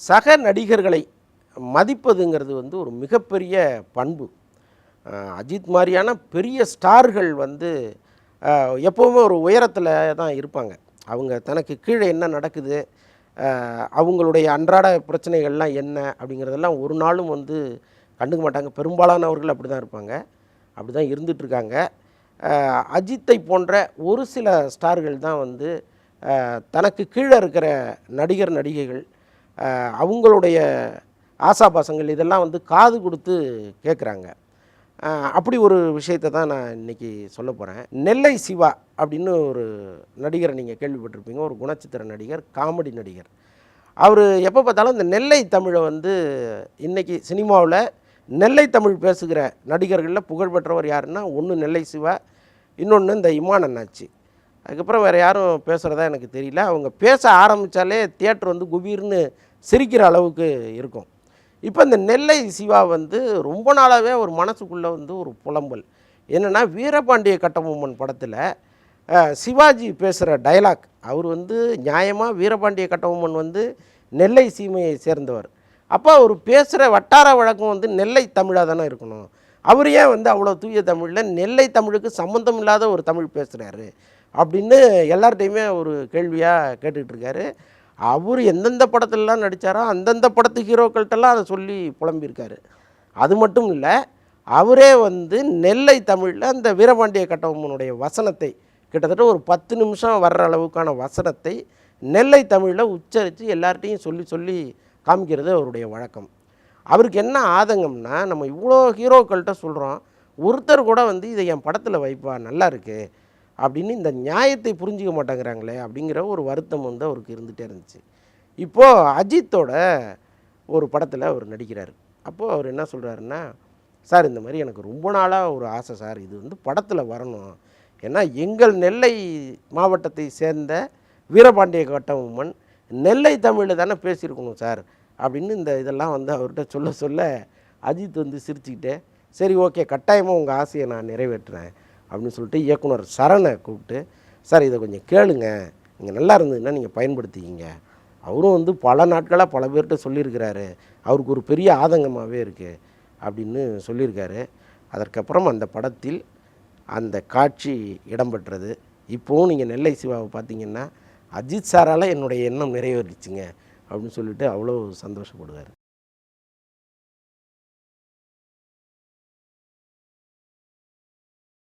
சக நடிகர்களை மதிப்பதுங்கிறது வந்து ஒரு மிகப்பெரிய பண்பு. அஜித் மாதிரியான பெரிய ஸ்டார்கள் வந்து எப்போவுமே ஒரு உயரத்தில் தான் இருப்பாங்க. அவங்க தனக்கு கீழே என்ன நடக்குது அவங்களுடைய அன்றாட பிரச்சனைகள்லாம் என்ன அப்படிங்கிறதெல்லாம் ஒரு நாளும் வந்து கண்டுக்க மாட்டாங்க. பெரும்பாலானவர்கள் அப்படி தான் இருப்பாங்க. அப்படி தான் இருந்துகிட்ருக்காங்க அஜித்தை போன்ற ஒரு சில ஸ்டார்கள் தான் வந்து தனக்கு கீழே இருக்கிற நடிகர் நடிகைகள் அவங்களுடைய ஆசாபாசங்கள் இதெல்லாம் வந்து காது கொடுத்து கேட்குறாங்க அப்படி ஒரு விஷயத்தை தான் நான் இன்றைக்கி சொல்ல போகிறேன் நெல்லை சிவா அப்படின்னு ஒரு நடிகரை நீங்கள் கேள்விப்பட்டிருப்பீங்க. ஒரு குணச்சித்திர நடிகர் காமெடி நடிகர். அவர் எப்போ பார்த்தாலும் இந்த நெல்லை தமிழை வந்து இன்றைக்கி சினிமாவில் நெல்லை தமிழ் பேசுகிற நடிகர்களில் புகழ்பெற்றவர் யாருன்னா ஒன்று நெல்லை சிவா இன்னொன்று இந்த இமான் அண்ணாச்சி. அதுக்கப்புறம் வேறு யாரும் பேசுகிறதா எனக்கு தெரியல. அவங்க பேச ஆரம்பித்தாலே தியேட்டர் வந்து குபீர்னு சிரிக்கிற அளவுக்கு இருக்கும். இப்போ இந்த நெல்லை சிவா வந்து ரொம்ப நாளாகவே ஒரு மனசுக்குள்ளே வந்து ஒரு புலம்பல். என்னென்னா வீரபாண்டிய கட்டபொம்மன் படத்தில் சிவாஜி பேசுகிற டயலாக் அவர் வந்து நியாயமாக வீரபாண்டிய கட்டபொம்மன் வந்து நெல்லை சீமையை சேர்ந்தவர். அப்போ அவர் பேசுகிற வட்டார வழக்கம் வந்து நெல்லை தமிழாக தானே இருக்கணும். அவர் ஏன் வந்து அவ்வளோ தூய தமிழில் நெல்லை தமிழுக்கு சம்மந்தம் இல்லாத ஒரு தமிழ் பேசுகிறாரு அப்படின்னு எல்லார்ட்டையுமே ஒரு கேள்வியாக கேட்டுக்கிட்டு இருக்காரு. அவர் எந்தெந்த படத்துலலாம் நடித்தாரோ அந்தந்த படத்து ஹீரோக்கள்கிட்டலாம் அதை சொல்லி புலம்பியிருக்காரு. அது மட்டும் இல்லை அவரே வந்து நெல்லை தமிழில் அந்த வீரபாண்டிய கட்டபொம்மனுடைய வசனத்தை கிட்டத்தட்ட ஒரு பத்து நிமிஷம் வர்ற அளவுக்கான வசனத்தை நெல்லை தமிழில் உச்சரித்து எல்லார்ட்டையும் சொல்லி சொல்லி காமிக்கிறது அவருடைய வழக்கம். அவருக்கு என்ன ஆதங்கம்னா நம்ம இவ்வளோ ஹீரோக்கள்கிட்ட சொல்கிறோம் ஒருத்தர் கூட வந்து இதை என் படத்தில் வைப்பா நல்லா இருக்குது அப்படின்னு இந்த நியாயத்தை புரிஞ்சிக்க மாட்டேங்கிறாங்களே அப்படிங்கிற ஒரு வருத்தம் வந்து அவருக்கு இருந்துகிட்டே இருந்துச்சு. இப்போது அஜித்தோட ஒரு படத்தில் அவர் நடிக்கிறார். அப்போது அவர் என்ன சொல்கிறாருன்னா சார் இந்த மாதிரி எனக்கு ரொம்ப நாளாக ஒரு ஆசை சார். இது வந்து படத்தில் வரணும். ஏன்னா எங்கள் நெல்லை மாவட்டத்தை சேர்ந்த வீரபாண்டிய கட்டபொம்மன் நெல்லை தமிழில் தானே பேசியிருக்கணும் சார். அப்படின்னு இந்த இதெல்லாம் வந்து அவர்கிட்ட சொல்ல சொல்ல அஜித் வந்து சிரிச்சுக்கிட்டே சரி ஓகே. கட்டாயமாக உங்கள் ஆசையை நான் நிறைவேற்றுறேன். அப்படின்னு சொல்லிட்டு இயக்குனர் சரணை கூப்பிட்டு சார் இதை கொஞ்சம் கேளுங்க. நீங்கள் நல்லா இருந்ததுன்னா நீங்கள் பயன்படுத்திக்கிங்க. அவரும் வந்து பல நாட்களாக பல பேர்கிட்ட சொல்லியிருக்கிறாரு. அவருக்கு ஒரு பெரிய ஆதங்கமாகவே இருக்குது அப்படின்னு சொல்லியிருக்காரு. அதற்கப்புறம் அந்த படத்தில் அந்த காட்சி இடம்பெற்றது. இப்போவும் நீங்கள் நெல்லை சிவாவை பார்த்தீங்கன்னா அஜித் சாரால் என்னுடைய எண்ணம் நிறைவேறிச்சுங்க அப்படின்னு சொல்லிட்டு அவ்வளோ சந்தோஷப்படுவார்.